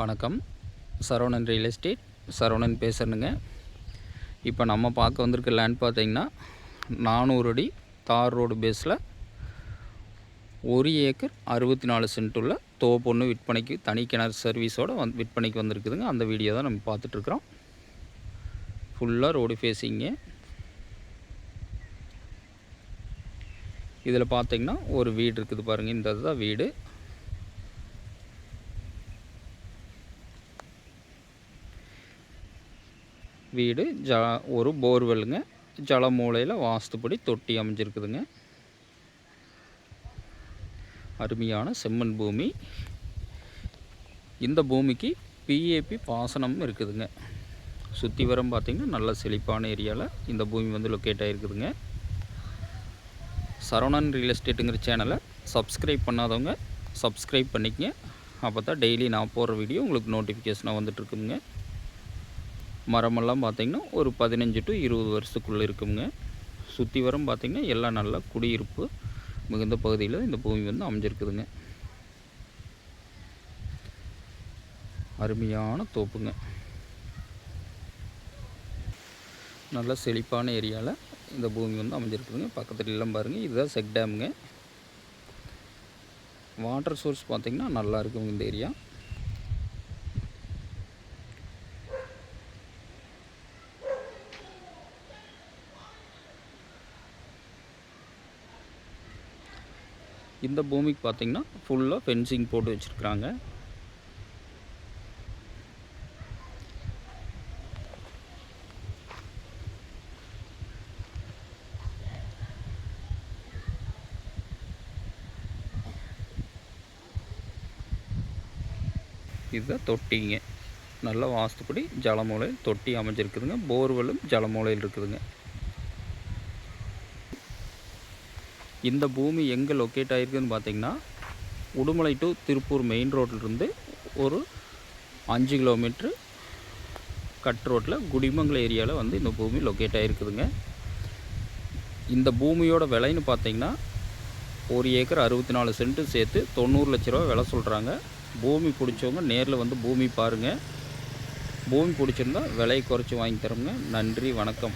வணக்கம். Saravanan real estate. Saravanan பேசுகிறேனுங்க இப்போ நம்ம பார்க்க வந்திருக்க லேண்ட் பார்த்தீங்கன்னா நானூறு அடி தார் ரோடு பேஸில் ஒரு ஏக்கர் அறுபத்தி நாலு சென்ட் உள்ள தோப்பொன்று விற்பனைக்கு தனி கிணறு சர்வீஸோடு வந் விற்பனைக்கு வந்திருக்குதுங்க. அந்த வீடியோ தான் நம்ம பார்த்துட்ருக்குறோம் ஃபுல்லாக ரோடு ஃபேஸிங்க இதில் பார்த்தீங்கன்னா ஒரு வீடு இருக்குது பாருங்கள் இந்த இதுதான் வீடு. வீடு ஜ ஒரு போர்வெல்லுங்க. ஜல மூலையில் வாஸ்துப்படி தொட்டி அமைஞ்சிருக்குதுங்க. அருமையான செம்மண் பூமி. இந்த பூமிக்கு பிஏபி பாசனம் இருக்குதுங்க. சுற்றி வரம் பார்த்திங்கன்னா நல்ல செழிப்பான ஏரியாவில் இந்த பூமி வந்து லொக்கேட் ஆகிருக்குதுங்க சரவணன் ரியல் எஸ்டேட்டுங்கிற சேனலை சப்ஸ்கிரைப் பண்ணாதவங்க சப்ஸ்கிரைப் பண்ணிக்கங்க. அப்போ தான் டெய்லி நான் போடுற வீடியோ உங்களுக்கு நோட்டிஃபிகேஷனாக வந்துட்டுருக்குங்க மரமெல்லாம் பார்த்திங்கன்னா ஒரு பதினஞ்சு டு இருபது வருஷத்துக்குள்ளே இருக்குங்க. சுற்றி வரம் பார்த்திங்கன்னா எல்லாம் நல்லா குடியிருப்பு மிகுந்த பகுதியில் இந்த பூமி வந்து அமைஞ்சிருக்குதுங்க. அருமையான தோப்புங்க. நல்ல செழிப்பான ஏரியாவில் இந்த பூமி வந்து அமைஞ்சிருக்குதுங்க. பக்கத்துல எல்லாம் பாருங்கள் இதுதான் செக் டேமுங்க. வாட்டர் சோர்ஸ் பார்த்திங்கன்னா நல்லா இருக்குங்க இந்த ஏரியா. இந்த பூமிக்கு பார்த்திங்கன்னா ஃபுல்லாக ஃபென்சிங் போட்டு வச்சுருக்குறாங்க. இதுதான் தொட்டிங்க. நல்லா வாஸ்துப்படி ஜலமூலையில் தொட்டி அமைஞ்சிருக்குதுங்க. போர்வெல்லும் ஜலமூலையில் இருக்குதுங்க. இந்த பூமி எங்கே லொக்கேட் ஆகிருக்குன்னு பார்த்தீங்கன்னா உடுமலை டு திருப்பூர் மெயின் ரோட்லேருந்து ஒரு அஞ்சு கிலோமீட்ரு கட் ரோட்டில் குடிமங்கலம் ஏரியாவில் வந்து இந்த பூமி லொக்கேட் ஆகிருக்குதுங்க இந்த பூமியோட விலைன்னு பார்த்தீங்கன்னா ஒரு ஏக்கர் அறுபத்தி நாலு சென்ட்டு சேர்த்து தொண்ணூறு லட்ச ரூபா விலை சொல்கிறாங்க பூமி பிடிச்சவங்க நேரில் வந்து பூமி பாருங்கள் பூமி பிடிச்சிருந்தா விலையை குறைச்சி வாங்கி தரோங்க. நன்றி வணக்கம்.